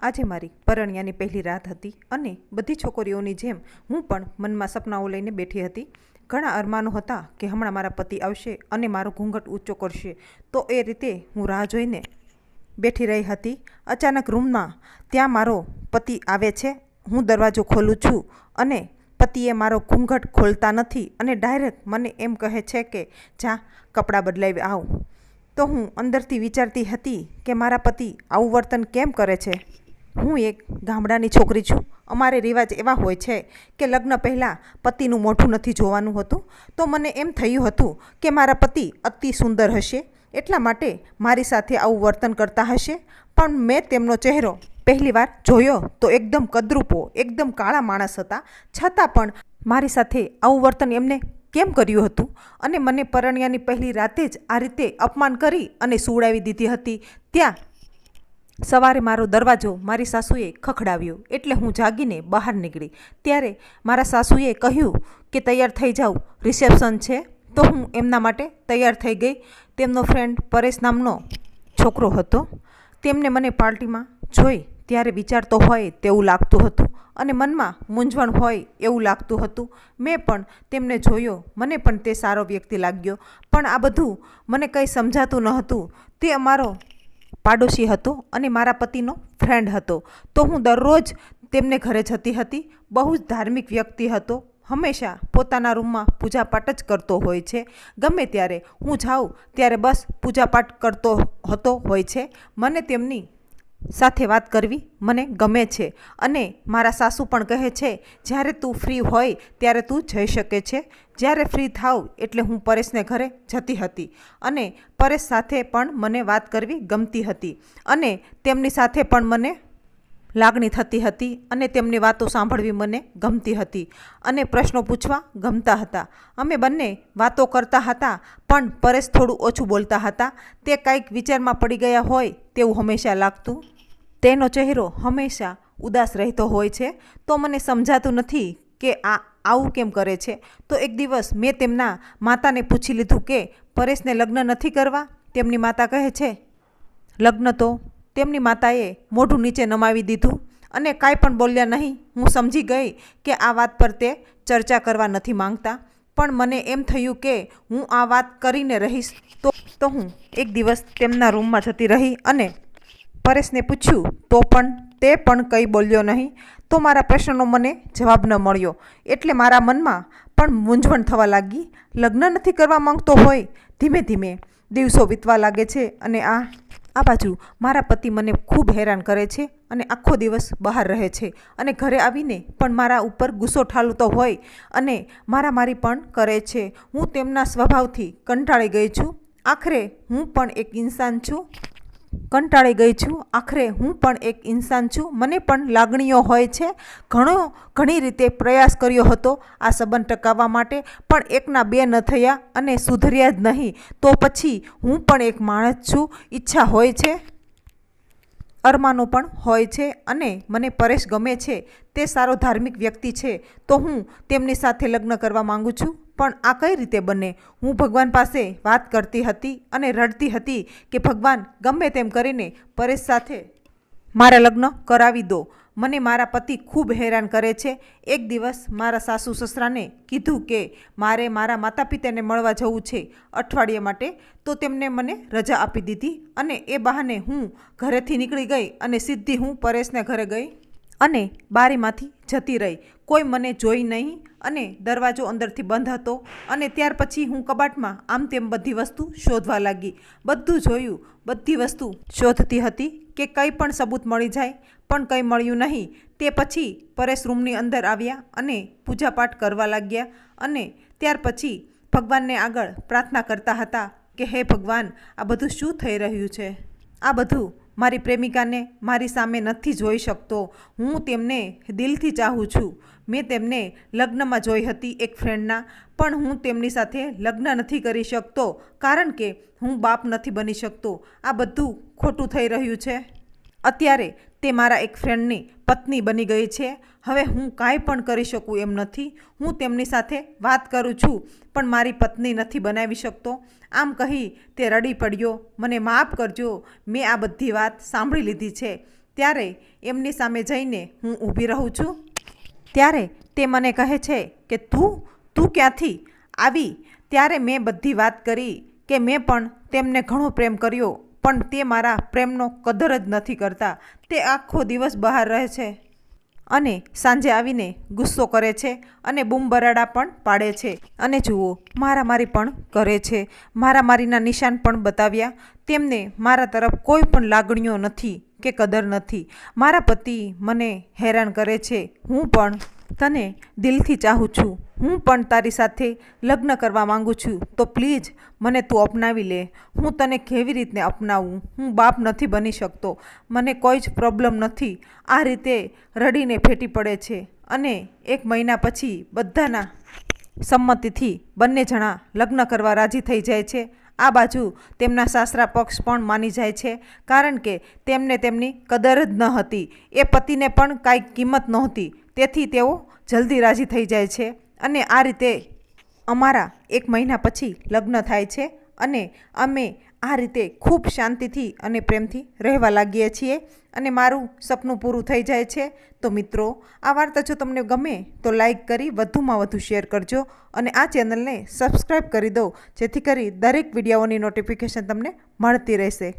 આજે મારી પરણિયાની પહેલી રાત હતી અને બધી છોકરીઓની જેમ હું પણ મનમાં સપનાઓ લઈને બેઠી હતી. ઘણા અરમાનો હતા કે હમણાં મારા પતિ આવશે અને મારો ઘૂંઘટ ઊંચો કરશે. તો એ રીતે હું રાહ જોઈને બેઠી રહી હતી. અચાનક રૂમમાં ત્યાં મારો પતિ આવે છે. હું દરવાજો ખોલું છું અને પતિએ મારો ઘૂંઘટ ખોલતા નથી અને ડાયરેક્ટ મને એમ કહે છે કે, જા, કપડાં બદલાવી આવ. તો હું અંદરથી વિચારતી હતી કે મારા પતિ આવું વર્તન કેમ કરે છે? હું એક ગામડાની છોકરી છું. અમારે રિવાજ એવા હોય છે કે લગ્ન પહેલાં પતિનું મોઢું નથી જોવાનું હતું. તો મને એમ થયું હતું કે મારા પતિ અતિ સુંદર હશે, એટલા માટે મારી સાથે આવું વર્તન કરતા હશે. પણ મેં તેમનો ચહેરો પહેલીવાર જોયો તો એકદમ કદરૂપો, એકદમ કાળા માણસ હતા. છતાં પણ મારી સાથે આવું વર્તન એમને કેમ કર્યું હતું? અને મને પરણ્યાની પહેલી રાતે જ આ રીતે અપમાન કરી અને સુવડાવી દીધી હતી. ત્યાં સવારે મારો દરવાજો મારી સાસુએ ખખડાવ્યો એટલે હું જાગીને બહાર નીકળી. ત્યારે મારા સાસુએ કહ્યું કે તૈયાર થઈ જાઉં રિસેપ્શન છે. તો હું એમના માટે તૈયાર થઈ ગઈ. તેમનો ફ્રેન્ડ પરેશ નામનો છોકરો હતો. તેમને મને પાર્ટીમાં જોઈ ત્યારે વિચારતો હોય તેવું લાગતું હતું અને મનમાં મૂંઝવણ હોય એવું લાગતું હતું. મેં પણ તેમને જોયો. મને પણ તે સારો વ્યક્તિ લાગ્યો. પણ આ બધું મને કંઈ સમજાતું ન હતું તે અમારો પાડોશી હતો અને મારા પતિનો ફ્રેન્ડ હતો. તો હું દરરોજ તેમને ઘરે જતી હતી. બહુ જ ધાર્મિક વ્યક્તિ હતો. હંમેશા પોતાના રૂમમાં પૂજાપાઠ જ કરતો હોય છે. ગમે ત્યારે હું જાઉં ત્યારે બસ પૂજાપાઠ કરતો હતો હોય છે. મને તેમની સાથે વાત કરવી મને ગમે છે. અને મારા સાસુ પણ કહે છે, જ્યારે તું ફ્રી હોય, ત્યારે તું જઈ શકે છે. જ્યારે ફ્રી થાવ, એટલે હું પરેશને ઘરે જતી હતી. અને પરેશ સાથે પણ મને વાત કરવી ગમતી હતી. અને તેમની સાથે પણ મને લાગણી થતી હતી અને તેમની વાતો સાંભળવી મને ગમતી હતી અને પ્રશ્નો પૂછવા ગમતા હતા. અમે બંને વાતો કરતા હતા, પણ પરેશ થોડું ઓછું બોલતા હતા. તે કાંઈક વિચારમાં પડી ગયા હોય તેવું હંમેશા લાગતું. તેનો ચહેરો હંમેશા ઉદાસ રહેતો હોય છે. તો મને સમજાતું નથી કે આ આવું કેમ કરે છે. તો એક દિવસ મેં તેમના માતાને પૂછી લીધું કે, પરેશને લગ્ન નથી કરવા? તેમની માતા કહે છે, લગ્ન તો તેમની માતાએ મોઢું નીચે નમાવી દીધું અને કાંઈ પણ બોલ્યા નહીં. હું સમજી ગઈ કે આ વાત પર તે ચર્ચા કરવા નથી માંગતા. પણ મને એમ થયું કે હું આ વાત કરીને રહીશ તો તો હું એક દિવસ તેમના રૂમમાં જતી રહી અને પરેશને પૂછ્યું, તો પણ તે પણ કંઈ બોલ્યો નહીં? તો મારા પ્રશ્નનો મને જવાબ ન મળ્યો. એટલે મારા મનમાં પણ મૂંઝવણ થવા લાગી. લગ્ન નથી કરવા માંગતો હોય. ધીમે ધીમે દિવસો વીતવા લાગે છે અને આ આ બાજુ મારા પતિ મને ખૂબ હેરાન કરે છે અને આખો દિવસ બહાર રહે છે અને ઘરે આવીને પણ મારા ઉપર ગુસ્સો ઠાલતો હોય અને મારામારી પણ કરે છે. હું તેમના સ્વભાવથી કંટાળી ગઈ છું. આખરે હું પણ એક ઇન્સાન છું. કંટાળી ગઈ છું. આખરે હું પણ એક ઇન્સાન છું. મને પણ લાગણીઓ હોય છે. ઘણો, ઘણી રીતે પ્રયાસ કર્યો હતો આ સંબંધ ટકાવવા માટે, પણ એકના બે ન થયા અને સુધર્યા જ નહીં. તો પછી હું પણ એક માણસ છું. ઈચ્છા હોય છે, અરમાનો પણ હોય છે અને મને પરેશ ગમે છે. તે સારો ધાર્મિક વ્યક્તિ છે. તો હું તેમની સાથે લગ્ન કરવા માગું છું. પણ આ કઈ રીતે બને? હું ભગવાન પાસે વાત કરતી હતી અને રડતી હતી કે ભગવાન, ગમે તેમ કરીને પરેશ સાથે મારા લગ્ન કરાવી દો. મને મારા પતિ ખૂબ હેરાન કરે છે. એક દિવસ મારા સાસુ સસરાને કીધું કે મારે મારા માતા પિતાને મળવા જવું છે અઠવાડિયા માટે, તો તેમને મને રજા આપી દીધી અને એ બહાને હું ઘરેથી નીકળી ગઈ અને સીધી હું પરેશને ઘરે ગઈ અને બારીમાંથી જતી રહી. કોઈ મને જોઈ નહીં અને દરવાજો અંદરથી બંધ હતો અને ત્યાર પછી હું કબાટમાં આમ તેમ બધી વસ્તુ શોધવા લાગી. બધું જોયું, બધી વસ્તુ શોધતી હતી કે કંઈ પણ સબૂત મળી જાય, પણ કંઈ મળ્યું નહીં. તે પછી પરેશ રૂમની અંદર આવ્યા અને પૂજાપાઠ કરવા લાગ્યા અને ત્યાર પછી ભગવાનને આગળ પ્રાર્થના કરતા હતા કે, હે ભગવાન, આ બધું શું થઈ રહ્યું છે? આ બધું મારી પ્રેમિકાને મારી સામે નથી જોઈ શકતો. હું તેમને દિલથી ચાહું છું. મેં તેમને લગ્નમાં જોઈ હતી એક ફ્રેન્ડના, પણ હું તેમની સાથે લગ્ન નથી કરી શકતો, કારણ કે હું બાપ નથી બની શકતો. આ બધું ખોટું થઈ રહ્યું છે. અત્યારે તે મારા એક ફ્રેન્ડની પત્ની બની ગઈ છે. હવે હું કાંઈ પણ કરી શકું એમ નથી. હું તેમની સાથે વાત કરું છું, પણ મારી પત્ની નથી બનાવી શકતો. આમ કહી તે રડી પડ્યો. મને માફ કરજો, મેં આ બધી વાત સાંભળી લીધી છે. ત્યારે એમની સામે જઈને હું ઊભી રહું છું. ત્યારે તે મને કહે છે કે, તું તું ક્યાંથી આવી? ત્યારે મેં બધી વાત કરી કે મેં પણ તેમને ઘણો પ્રેમ કર્યો. પણ તે મારા પ્રેમનો કદર જ નથી કરતા. તે આખો દિવસ બહાર રહે છે અને સાંજે આવીને ગુસ્સો કરે છે અને બૂમબરાડા પણ પાડે છે. અને જુઓ મારામારી પણ કરે છે. મારામારીના નિશાન પણ બતાવ્યા. તેમને મારા તરફ કોઈ પણ લાગણીઓ નથી કે કદર નથી. મારા પતિ મને હેરાન કરે છે. હું પણ તને દિલથી ચાહું છું. હું પણ તારી સાથે લગ્ન કરવા માંગુ છું. તો પ્લીઝ મને તું અપનાવી લે. હું તને કેવી રીતને અપનાવું? હું બાપ નથી બની શકતો. મને કોઈ જ પ્રોબ્લેમ નથી. આ રીતે રડીને ફેટી પડે છે. અને એક મહિના પછી બધાના સંમતિથી બંને જણા લગ્ન કરવા રાજી થઈ જાય છે. આ બાજુ તેમના સાસરા પક્ષ પણ માની જાય છે, કારણ કે તેમને તેમની કદર જ ન હતી. એ પતિને પણ કાંઈ કિંમત નહોતી. તેથી તેઓ જલ્દી રાજી થઈ જાય છે અને આ રીતે અમારા એક મહિના પછી લગ્ન થાય છે અને અમે આ રીતે ખૂબ શાંતિથી અને પ્રેમથી રહેવા લાગીએ છીએ અને મારું સપનું પૂરું થઈ જાય છે. તો મિત્રો, આ વાર્તા જો તમને ગમે તો લાઈક કરી વધુમાં વધુ શેર કરજો અને આ ચેનલને સબસ્ક્રાઈબ કરી દો, જેથી કરી દરેક વિડીયોની નોટિફિકેશન તમને મળતી રહેશે.